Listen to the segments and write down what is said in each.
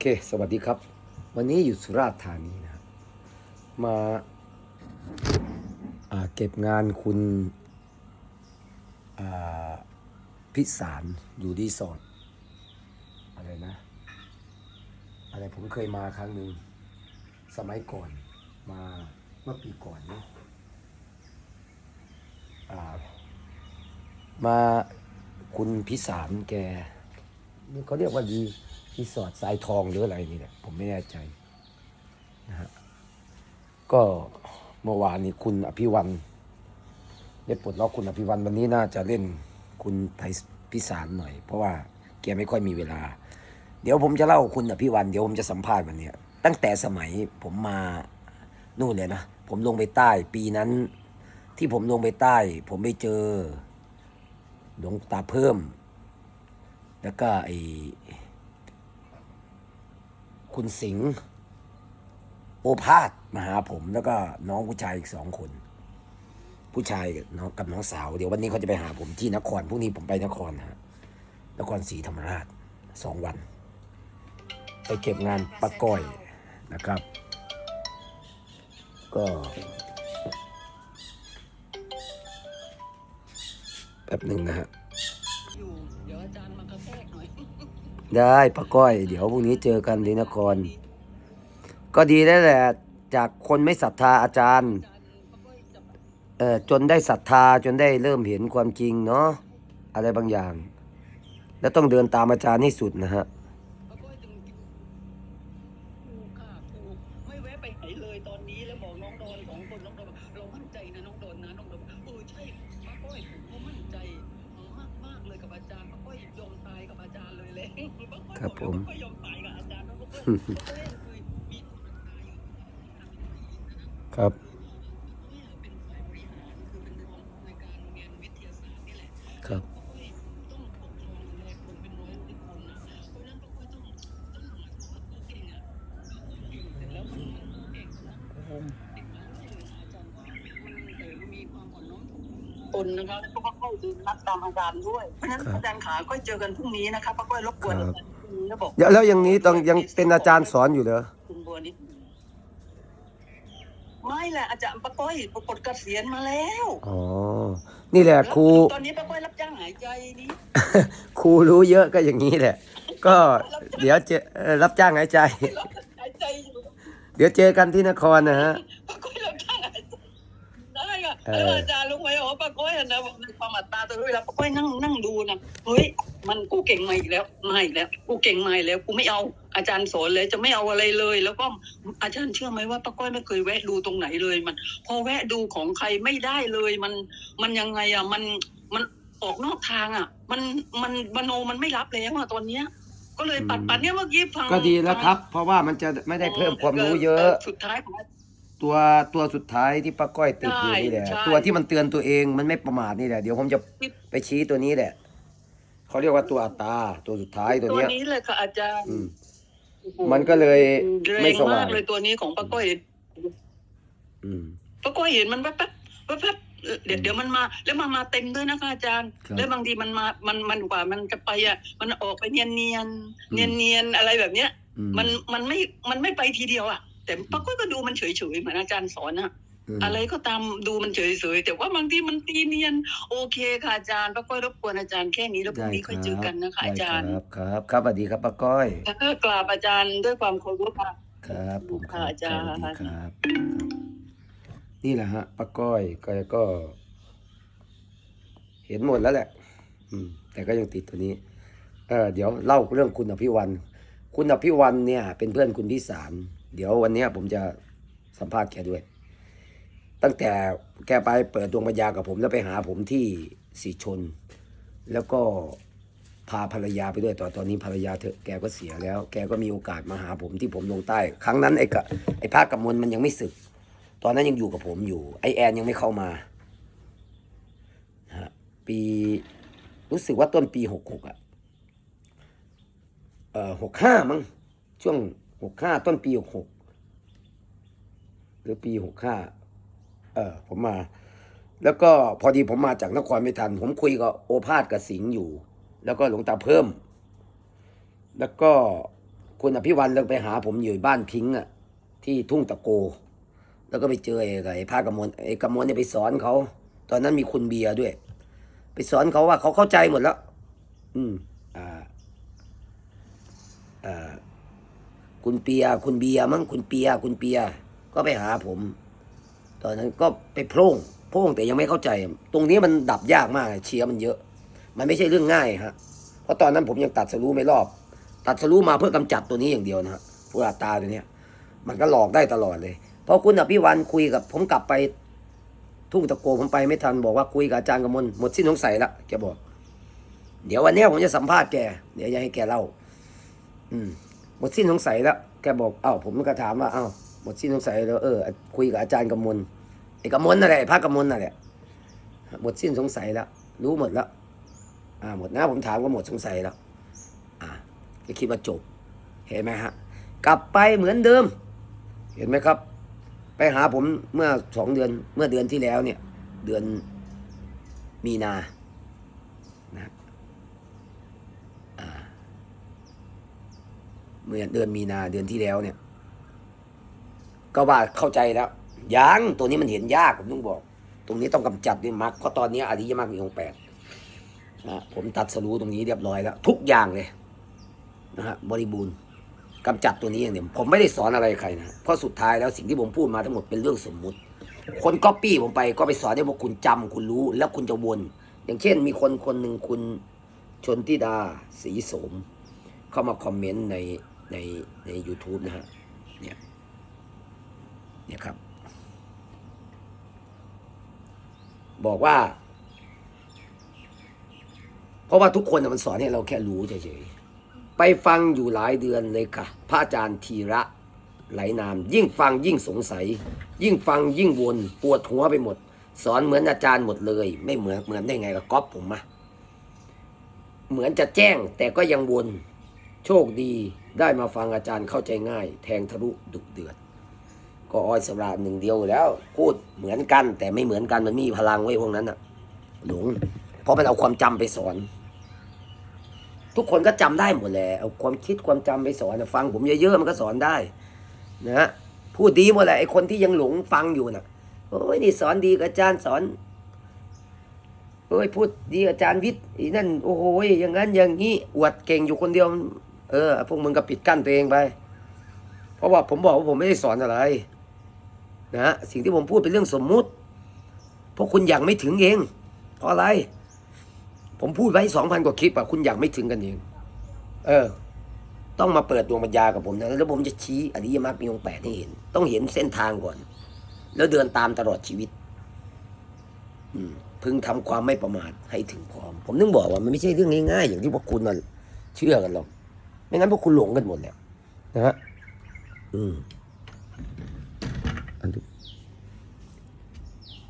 เค สวัสดีครับ วันนี้อยู่สุราษฎร์ธานีนะครับมาาเก็บงานคุณพิสารอยู่รีสอร์ทอะไรนะ อะไรผมเคยมาครั้งหนึ่งสมัยก่อนมาเมื่อปีก่อนเนาะอ่ามาคุณพิสารแก เขาเรียกว่าดีรีสอร์ทสายทองหรืออะไรนี่แหละผมไม่แน่ใจนะฮะก็เมื่อวานนี้คุณอภิวันได้ปลดล็อกคุณอภิวันวันนี้น่าจะเล่นคุณไพพิสารหน่อย เพราะว่าแกไม่ค่อยมีเวลา เดี๋ยวผมจะเล่าคุณอภิวันเดี๋ยวผมจะสัมภาษณ์วันนี้ตั้งแต่สมัยผมมานู่นเลยนะผมลงไปใต้ปีนั้น ที่ผมลงไปใต้ ผมไปเจอหลวงตาเพิ่ม แล้วก็ไอคุณสิงห์โอภาสมาหาผม แล้วก็น้องผู้ชายอีกสองคน ผู้ชายกับน้องกับน้องสาว เดี๋ยววันนี้เขาจะไปหาผมที่นครพรุ่งนี้ผมไปนครนะฮะนครศรีธรรมราชสองวัน ไปเก็บงานปะก้อยนะครับ ก็แป๊บหนึ่งนะฮะ อาจารย์มากระแทกหน่อย ได้ปะก้อย เดี๋ยวพรุ่งนี้เจอกันที่นคร ก็ดีได้วแหละ จากคนไม่ศรัทธาอาจารย์อาจารย์ป้าก้อยจับเออจนได้ศรัทธาจนได้เริ่มเห็นความจริงเนาะอะไรบางอย่าง แล้วต้องเดินตามอาจารย์ให้สุดนะฮะาก้อยเคยมีศรัทธาอยู่ครับเนี่ยเป็นฝ่ายบริหารคือเป็นรองในการเรียนวิทยาศาสตร์นี่แหละครับ ต้องปกครองดูแลคนเป็นร้อยเป็นคนนะเพราะฉะนั้นป้าก้อยต้องต้องหาตัวตัวเก่งอะเสร็จแล้วมันมันเก่งนะเด็กมันไม่เลยอาจารย์ว่ามันแต่มีความอ่อนน้อมถ่อมตนนะคะแล้วก็ป้าก้อยดูนัดตามอาจารย์ด้วย เพราะฉะนั้นครับอาจารย์ขาก็เจอกันพรุ่งนี้นะคะป้าก้อยรบกวนครับอาจารย์พรุ่งนี้แล้วบอกเดี๋ยวแล้วอย่างนี้ต้องยังเป็นอาจารย์สอนอยู่เหรอคุณบัวนิดนึงไม่แหละอาจารย์ป้าก้อยปรากฏเกษียณมาแล้วอ๋อนี่แหละครู ตอนนี้ป้าก้อยรับจ้างหายใจนี่ครูรู้เยอะก็อย่างนี้แหละ ก็เดี๋ยวเจอเอ่อรับจ้างหายใจ รับหายใจอยู่ เดี๋ยวเจอกันที่นครนะฮะ ป้าก้อยรับจ้างหายใจได้ค่ะ เอแล้วออาจารย์รู้ไหมว่าป้าก้อยอะนะความอัตตาตัวเวลาป้าก้อยนั่งนั่งดูนะเฮ้ยมันกูเก่งมาอีกแล้วมาอีกแล้ว กูเก่งมาอีกแล้วกูไม่เอาอาจารย์สอนเลยจะไม่เอาอะไรเลย แล้วก็อาจารย์เชื่อไหมว่าป้าก้อยไม่เคยแวะดูตรงไหนเลยมัน พอแวะดูของใครไม่ได้เลยมันมันยังไงอะมันมันออกนอกทางอะ มันมันมโนมันไม่รับแล้วอะตอนเนี้ยก็เลยปัดปัดเนี่ยเมื่อกี้ฟังก็ดีแล้วครับ เพราะว่ามันจะไม่ได้เพิ่มความรู้เยอะสุดท้ายของ ตัวตัวสุดท้ายที่ป้าก้อยติดอยู่นี่แหละ ใช่ ตัวที่มันเตือนตัวเองมันไม่ประมาทนี่แหละ เดี๋ยวผมจะไปชี้ตัวนี้แหละเขาเรียกว่าตัวอัตราตัวสุดท้ายตัวตัวเนี้ย นี้เลยค่ะอาจารย์อืม โอ้โหมันก็เลยแรไม่งสว่ามางกเลยตัวนี้ของป้าก้อยอืม ป้าก้อยเห็นมันแป๊บแป๊บแป๊บแป๊บเดี๋ยวเดี๋ยวมันมา แล้วมันมาเต็มด้วยนะคะอาจารย์ ครับแล้วบางทีมันมามันมันกว่ามันจะไปอะ มันออกไปเนียนเนียนอืม เนียนเนียนๆอะไรแบบเนี้ย อืมันมันไม่มันไม่ไปทีเดียวอะ แต่ป้าก้อยก็ดูมันเฉยเฉยๆเหมือนอาจารย์สอนอะมอะไรก็ตามดูมันเฉยเฉยๆแต่ว่าบางทีมันตีเนียน โอเคค่ะอาจารย์ป้าก้อยรบกวนอาจารย์แค่นี้แล้วพรุ่งนี้ค่อยเจอกันนะคะอาจารย์ได้ครับครับครับสวัสดีครับป้าก้อยแล้วก็กราบอาจารย์ด้วยความเคารพค่ะครับผมครับค่ะอาจารย์สวัสดีครับ นี่แหละฮะป้าก้อยก็ก็ เห็นหมดแล้วแหละ อืม แต่ก็ยังติดตัวนี้ เออเดี๋ยวเล่าเรื่องคุณอภิวัน คุณอภิวันเนี่ย เป็นเพื่อนคุณพิสาร เดี๋ยววันนี้ผมจะสัมภาษณ์แกด้วย ตั้งแต่แกไปเปิดดวงปัญญากับผมแล้วไปหาผมที่สีชน แล้วก็พาภรรยาไปด้วยตอนตอนนี้ภรรยาเธอแกก็เสียแล้ว แกก็มีโอกาสมาหาผมที่ผมลงใต้ ครั้งนั้นไอ้กะไอ้ภาคกมลมันยังไม่ศึก ตอนนั้นยังอยู่กับผมอยู่ ไอแอนยังไม่เข้ามาฮะปีรู้สึกว่าต้นปีหกหกอะเอ่อหกห้ามั้งช่วง หกห้าต้นปีหกหกหรือปีหกห้าเออผมมา แล้วก็พอดีผมมาจากนครไม่ทัน ผมคุยกับโอภาสกับสิงห์อยู่ แล้วก็หลวงตาเพิ่ม แล้วก็คุณอภิวันเราไปหาผมอยู่บ้านพิงค์อะที่ทุ่งตะโก แล้วก็ไปเจอไอ้ไอ้ภาคกมลไอ้กมลเนี่ยไปสอนเขาตอนนั้นมีคุณเบียร์ด้วย ไปสอนเขาว่าเขาเข้าใจหมดแล้ว อืม อ่า อ่า คุณเปียคุณเบียมั้งคุณเปียคุณเปีย ก็ไปหาผม ตอนนั้นก็ไปโพร่งโพร่งแต่ยังไม่เข้าใจ ตรงนี้มันดับยากมากเชียร์มันเยอะ มันไม่ใช่เรื่องง่ายฮะเพราะตอนนั้นผมยังตัดสรู้ไม่รอบ ตัดสรู้มาเพื่อกำจัดตัวนี้อย่างเดียวนะฮะพวกอัตาตัวเนี้ยมันก็หลอกได้ตลอดเลยพราะคุณอภิวันคุยกับ ผมกลับไป ทุ่งตะโกผมไปไม่ทันบอกว่าคุยกับอาจารย์กมลหมดสิ้นสงสัยละแกบอก เดี๋ยววันนี้ผมจะสัมภาษณ์แก เดี๋ยวจะให้แกเล่า อืม หมดสิ้นสงสัยแล้ว แกบอกเอ้าผมก็ถามว่าเอ้าหมดสิ้นสงสัยแล้วเออคุยกับอาจารย์กำมลไอ้กำมลนั่นแหละพระกำมลนั่นแหละหมดสิ้นสงสัยแล้ว รู้หมดแล้วอ่าหมดนะผมถามก็หมดสงสัยแล้ว อ่าก็คิดว่าจบ เห็นไหมฮะ กลับไปเหมือนเดิม เห็นไหมครับ ไปหาผมเมื่อสองเดือนเมื่อเดือนที่แล้วเนี่ย เดือนมีนา นะอ่า เมื่อเดือนมีนาเดือนที่แล้วเนี่ย ก็ว่าเข้าใจแล้วยังตัวนี้มันเห็นยากผมต้องบอก ตรงนี้ต้องกำจัดด้วยมรรคเพราะตอนนี้อริยมรรคมีองค์แปดนะผมตัดสรู้ตรงนี้เรียบร้อยแล้ว ทุกอย่างเลยนะฮะบริบูรณ์กำจัดตัวนี้อย่างเดียวผมไม่ได้สอนอะไรใครนะเพราะสุดท้ายแล้วสิ่งที่ผมพูดมาทั้งหมดเป็นเรื่องสมมุติ คนก๊อปปี้ผมไปก็ไปสอนได้ว่าคุณจำคุณรู้ แล้วคุณจะวน อย่างเช่น มีคนคนหนึ่งคุณชนทิดาศรีสม เข้ามาคอมเมนต์ใน ในใน u t u b e นะฮะเนี่ยเนี่ยครับ บอกว่า เพราะว่าทุกคนมันสอนให้เราแค่รู้เฉยๆไปฟังอยู่หลายเดือนเลยค่ะ พระอาจารย์ธีระไหลนาม ยิ่งฟังยิ่งสงสัย ยิ่งฟังยิ่งวนปวดหัวไปหมด สอนเหมือนอาจารย์หมดเลย ไม่เหมือนเหมือนได้ไงกับก๊อปผมอะเหมือนจะแจ้งแต่ก็ยังวน โชคดี ได้มาฟังอาจารย์เข้าใจง่าย แทงทะลุดุเดือด ก็อ้อยสำราญหนึ่งเดียวแล้ว พูดเหมือนกัน แต่ไม่เหมือนกันมันมีพลังไว้พวกนั้นอะหลงเพราะมันเอาความจำไปสอน ทุกคนก็จำได้หมดแหละเอาความคิดความจำไปสอนฟังผมเยอะๆมันก็สอนได้ นะพูดดีหมดแหละไอคนที่ยังหลงฟังอยู่น่ะโอ้ยนี่สอนดีกับอาจารย์สอนโอ้ยพูดดีอาจารย์วิทย์อีนั่นโอ้โหอย่างนั้นอย่างนี้อวดเก่งอยู่คนเดียว เออพวกมึงก็ปิดกั้นตัวเองไป เพราะว่าผมบอกว่าผมไม่ได้สอนอะไร นะสิ่งที่ผมพูดเป็นเรื่องสมมุติพราะคุณอยากไม่ถึงเอง เพราะอะไร ผมพูดไว้สองพันกว่าคลิปอะคุณอยากไม่ถึงกันเอง เออ ต้องมาเปิดดวงปัญญากับผมนะแล้วผมจะชี้อริยมรรคมีองค์แปดให้เห็น ต้องเห็นเส้นทางก่อน แล้วเดินตามตลอดชีวิตอืมพึงทำความไม่ประมาทให้ถึงพร้อม ผมนึกบอกว่ามันไม่ใช่เรื่องง่ายๆอย่างที่พวกคุณน่ะเชื่อกันหรอก ไม่งั้นพวกคุณหลงกันหมดแล้วนะฮะอืมอันนี้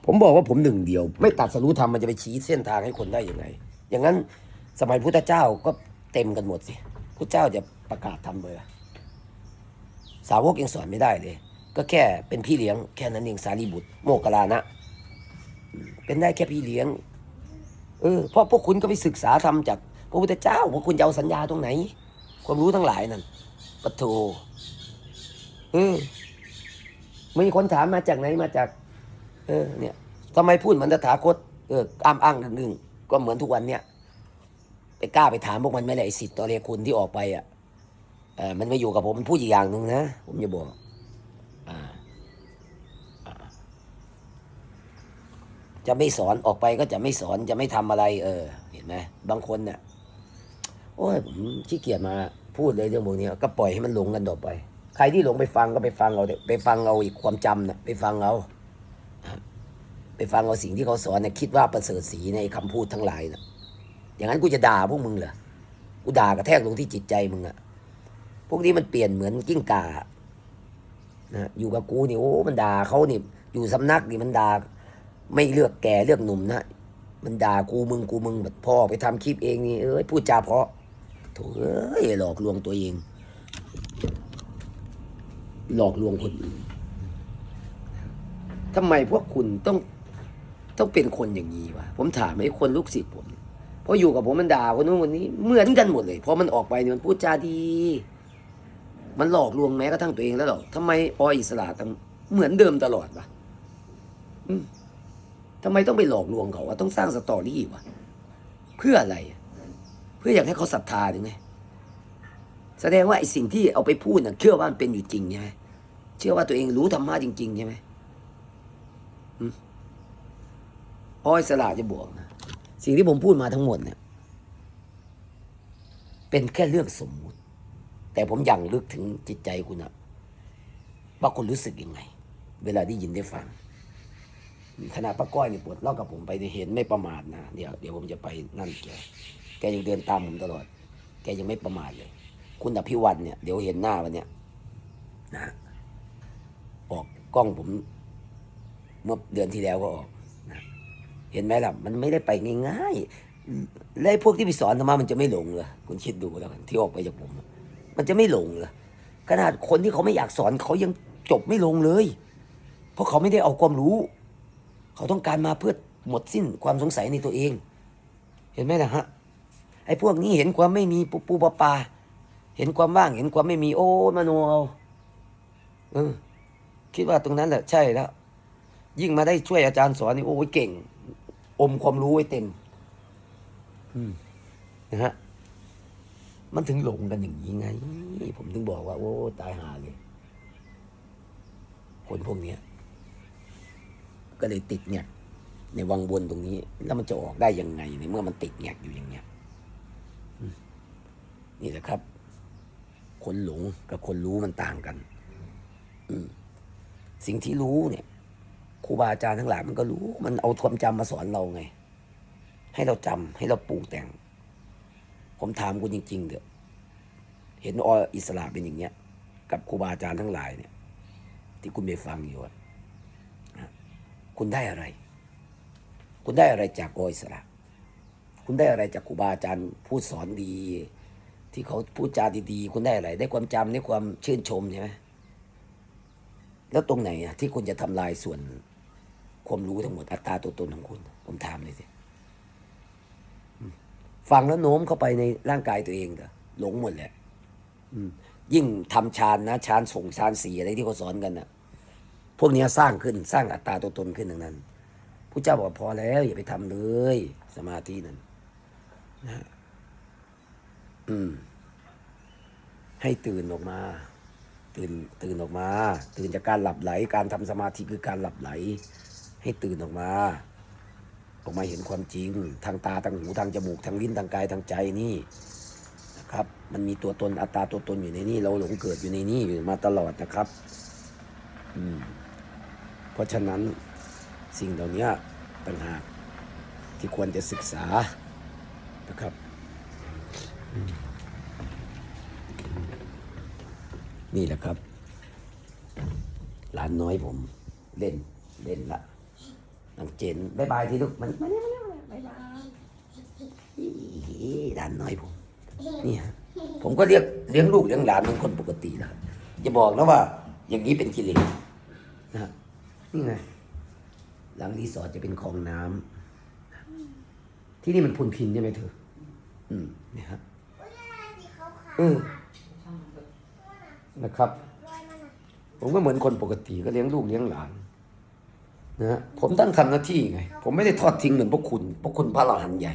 ผมบอกว่าผมหนึ่งเดียว ไม่ตัดสรู้ธรรมมันจะไปชี้เส้นทางให้คนได้ยังไง อย่างนั้นสมัยพุทธเจ้าก็เต็มกันหมดสิพุทธเจ้าจะประกาศทำเบอร์สาวกยังสอนไม่ได้เลย ก็แค่เป็นพี่เลี้ยงแค่นั้นเองสารีบุตร โมกขลานะ เป็นได้แค่พี่เลี้ยง เออเพราะพวกคุณก็ไปศึกษาทำจากพระพุทธเจ้าพวกคุณจะเอาสัญญาตรงไหน ความรู้ทั้งหลายนั่นปะโถเออมีคนถามมาจากไหนมาจาก เออ เนี่ยทำไมพูดเหมือนตถาคตเอออ้างอ้างหนึ่งก็เหมือนทุกวันเนี่ยไปกล้าไปถามพวกมันไม่เลยไอ้สิทธิ์ตอเรียคุณที่ออกไปอะเออมันไม่อยู่กับผมมันพูดอีกอย่างหนึ่งนะผมจะบอกอ่าจะไม่สอนออกไปก็จะไม่สอนจะไม่ทำอะไร เออ เห็นไหมบางคนเนี่ย โอ้ยผมขี้เกียจมาพูดเลยเรื่องพวกนี้ก็ปล่อยให้มันหลงกันต่อไป ใครที่หลงไปฟังก็ไปฟังเอาไปฟังเอาอีกความจำนะไปฟังเอาไปฟังเอาสิ่งที่เขาสอนเนี่ยคิดว่าประเสริฐสีในคำพูดทั้งหลายนะอย่างนั้นกูจะด่าพวกมึงเหรอกูด่ากระแทกลงที่จิตใจมึงอะพวกนี้มันเปลี่ยนเหมือนกิ้งก่านะอยู่กับกูนี่โอ้มันด่าเขานี่อยู่สำนักนี่มันด่าไม่เลือกแก่เลือกหนุ่มนะมันด่ากูมึงกูมึงแบบพ่อไปทำคลิปเองนี่เอ้ยพูดจาเพราะ ถเอ้ยหลอกลวงตัวเอง หลอกลวงคนอื่นทำไมพวกคุณต้องต้องเป็นคนอย่างนี้วะผมถามไอ้คนลูกศิษย์ผมเพราะอยู่กับผมมันด่าคนนู้นคนนี้เหมือนกันหมดเลยพอมันออกไปเนี่ยมันพูดจาดี มันหลอกลวงแม้กระทั่งตัวเองแล้วหรอกทำไมออิสระต้งเหมือนเดิมตลอดวะทำไมต้องไปหลอกลวงเขาวะต้องสร้างสตอรี่วะเพื่ออะไร เพื่ออยากให้เขาศรัทธาหรือไงแสดงว่าไอ้สิ่งที่เอาไปพูดน่ะเชื่อว่ามันเป็นอยู่จริงใช่ไหมเชื่อว่าตัวเองรู้ธรรมะจริง ๆ ใช่ไหมอืมออิสระจะบอกนะสิ่งที่ผมพูดมาทั้งหมดเนี่ย เป็นแค่เรื่องสมมุติ แต่ผมยังลึกถึงจิตใจคุณอะว่าคุณรู้สึกยังไง เวลาได้ยินได้ฟังขณะป้าก้อยเนี่ยปวดเล่ากับผมไปเนี่ยเห็นไม่ประมาทนะเดี๋ยวเดี๋ยวผมจะไปนั่นแก แกยังเดินตามผมตลอด แกยังไม่ประมาทเลย คุณอภิวันเนี่ยเดี๋ยวเห็นหน้าวันเนี่ยนะออกกล้องผม เมื่อเดือนที่แล้วก็ออกนะเห็นไหมล่ะ มันไม่ได้ไปง่ายๆและพวกที่ไปสอนธรรมะมันจะไม่หลงเหรอคุณคิดดูแล้วกันที่ออกไปจากผม มันจะไม่หลงเหรอขนาดคนที่เขาไม่อยากสอนเขายังจบไม่ลงเลย เพราะเขาไม่ได้เอาความรู้ เขาต้องการมาเพื่อหมดสิ้นความสงสัยในตัวเอง เห็นไหมนะฮะ ไอ้พวกนี้เห็นความไม่มีปูปูปลาปลาเห็นความว่างเห็นความไม่มีโอ้มโนเอาเออคิดว่าตรงนั้นแหละใช่แล้ว ยิ่งมาได้ช่วยอาจารย์สอนนี่โอ้ยเก่ง อมความรู้ไว้เต็มอืมนะฮะมันถึงหลงกันอย่างนี้ไง ผมถึงบอกว่า โอ้ตายหาเลย คนพวกเนี้ยก็เลยติดเนี่ย ในวังวนตรงนี้ แล้วมันจะออกได้ยังไงในเมื่อมันติดแงกอยู่อย่างเงี้ยอืม นี่แหละครับ คนหลงกับคนรู้มันต่างกัน อืสิ่งที่รู้เนี่ยครูบาอาจารย์ทั้งหลายมันก็รู้ มันเอาความจำมาสอนเราไง ให้เราจำให้เราปรุงแต่ง ผมถามคุณจริง ๆเถอะเห็นออิสระเป็นอย่างเงี้ย กับครูบาอาจารย์ทั้งหลายเนี่ย ที่คุณไปฟังอยู่คุณได้อะไร คุณได้อะไรจากออิสระ คุณได้อะไรจากครูบาอาจารย์พูดสอนดี ที่เขาพูดจาดีๆ คุณได้อะไร ได้ความจำได้ความชื่นชมใช่ไหมแล้วตรงไหนอะที่คุณจะทำลายส่วนความรู้ทั้งหมดอัตตาตัวตนของคุณ ผมถามเลยสิฟังแล้วโน้มเข้าไปในร่างกายตัวเองเถอะหลงหมดแหละยิ่งทำฌานนะฌานส่งฌานสีอะไรที่เขาสอนกันนะพวกนี้สร้างขึ้นสร้างอัตตาตัวตนขึ้นทั้งนั้นพระเจ้าบอกพอแล้ว อย่าไปทำเลย สมาธินั้นนะ อืม ให้ตื่นออกมา ตื่นตื่นออกมา ตื่นจากการหลับไหล การทำสมาธิคือการหลับไหล ให้ตื่นออกมา ออกมาเห็นความจริง ทางตาทางหูทางจมูกทางลิ้นทางกายทางใจนี่นะครับ มันมีตัวตนอัตตาตัวตนอยู่ในนี่เราหลงเกิดอยู่ในนี่อยู่มาตลอดนะครับ อืม เพราะฉะนั้นสิ่งเหล่านี้ต่างหากที่ควรจะศึกษานะครับ นี่แหละครับหลานน้อยผมเล่นเล่นละน้องเจนบายบายทีลูกมันมันมันบายบายหลานน้อยผมนี่ฮะผมก็เรียกเลี้ยงลูกเลี้ยงหลานเหมือนคนปกตินะจะบอกนะว่าอย่างนี้เป็นกิเลสนะนี่ไงหลังรีสอร์ทจะเป็นคลองน้ำที่นี่มันพุนพินใช่ไหมเธอ อืมนี่ฮะ ออนะครับ ผมก็เหมือนคนปกติก็เลี้ยงลูกเลี้ยงหลานนะฮะผมตั้งทำหน้าที่ไง ผมไม่ได้ทอดทิ้งเหมือนพวกคุณพวกคุณพระอรหันใหญ่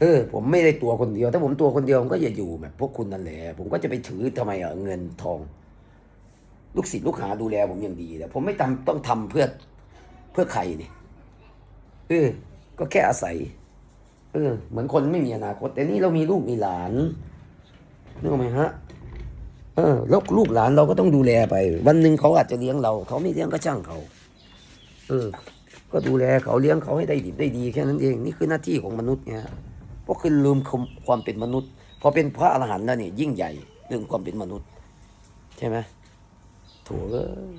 เออ ผมไม่ได้ตัวคนเดียว ถ้าผมตัวคนเดียวผมก็อย่าอยู่แบบพวกคุณนั่นแหละ ผมก็จะไปถือทำไมเอะเงินทอง ลูกศิษย์ลูกหาดูแล ผมอย่างดีแต่ผมไม่ทำต้องทำเพื่อเพื่อใครนี่เออ ก็แค่อาศัย เออ เหมือนคนไม่มีอนาคต แต่นี่เรามีลูกมีหลาน นึกออกไหมฮะเออแล้วลูกหลานเราก็ต้องดูแลไป วันหนึ่งเขาอาจจะเลี้ยงเรา เขาไม่เลี้ยงก็ช่างเขา เออ ก็ดูแลเขาเลี้ยงเขาให้ได้ดีได้ดีแค่นั้นเอง นี่คือหน้าที่ของมนุษย์เนี่ยเพราะคือลืมความเป็นมนุษย์ พอเป็นพระอรหันต์แล้วเนี่ยยิ่งใหญ่เรื่องความเป็นมนุษย์ ใช่ไหมโถูกเลย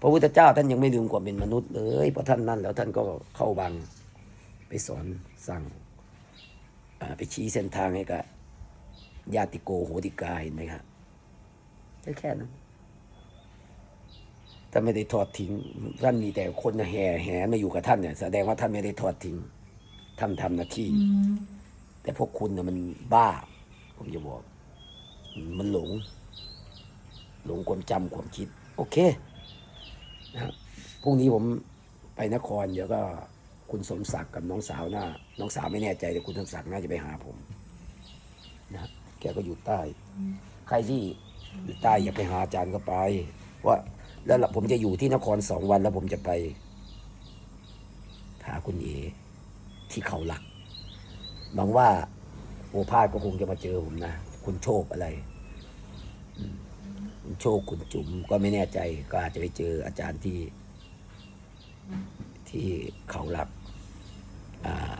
พระพุทธเจ้าท่านยังไม่ลืมความเป็นมนุษย์เลยเพราะท่านนั่นแล้วท่านก็เข้าบังไปสอนสั่งไปชี้เส้นทางให้กับ ญาติโกโหติกาเห็นไหมครับแค่แค่นั้นท่านไม่ได้ทอดทิ้ง ท่านมีแต่คนแห่แห่มาอยู่กับท่านเนี่ย แสดงว่าท่านไม่ได้ทอดทิ้งท่านทำหน้าที่ แต่พวกคุณเนี่ยมันบ้า ผมจะบอก มันหลง หลงความจำความคิด โอเคนะครับพรุ่งนี้ผมไปนคร เดี๋ยวก็คุณสมศักดิ์กับน้องสาวน่าน้องสาวไม่แน่ใจแต่คุณสมศักดิ์น่าจะไปหาผม นะแกก็อยู่ใต้ ใครที่อยู่ใต้อย่าไปหาอาจารย์ก็ไป ว่าแล้วผมจะอยู่ที่นครสองวันแล้วผมจะไปหาคุณเอที่เขาหลักหวังว่าโอภาสก็คงจะมาเจอผมนะ คุณโชคอะไร คุณโชคคุณจุ๋มก็ไม่แน่ใจ ก็อาจจะไปเจออาจารย์ที่ที่เขาหลักอ่า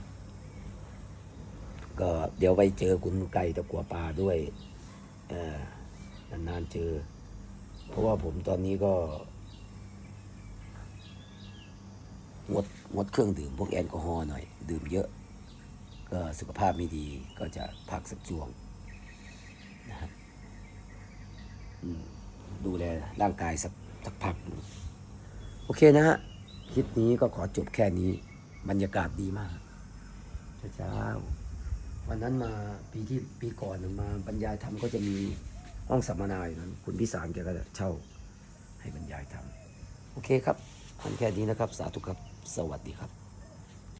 ก็เดี๋ยวไปเจอคุณไก่ตะกัวปลาด้วยนานๆเจอ เพราะว่าผมตอนนี้ก็งดงดเครื่องดื่มพวกแอลกอฮอล์หน่อย ดื่มเยอะ ก็สุขภาพไม่ดีก็จะพักสักช่วงนะครับดูแลร่างกายสักสักพัก โอเคนะฮะ คลิปนี้ก็ขอจบแค่นี้ บรรยากาศดีมากเช้า วันนั้นมาปีที่ปีก่อนมาบรรยายธรรมก็จะมีห้องสัมมนาอยู่นั้น คุณพิสารแกก็จะเช่าให้บรรยายธรรม โอเคครับมันแค่นี้นะครับ สาธุครับ สวัสดีครับ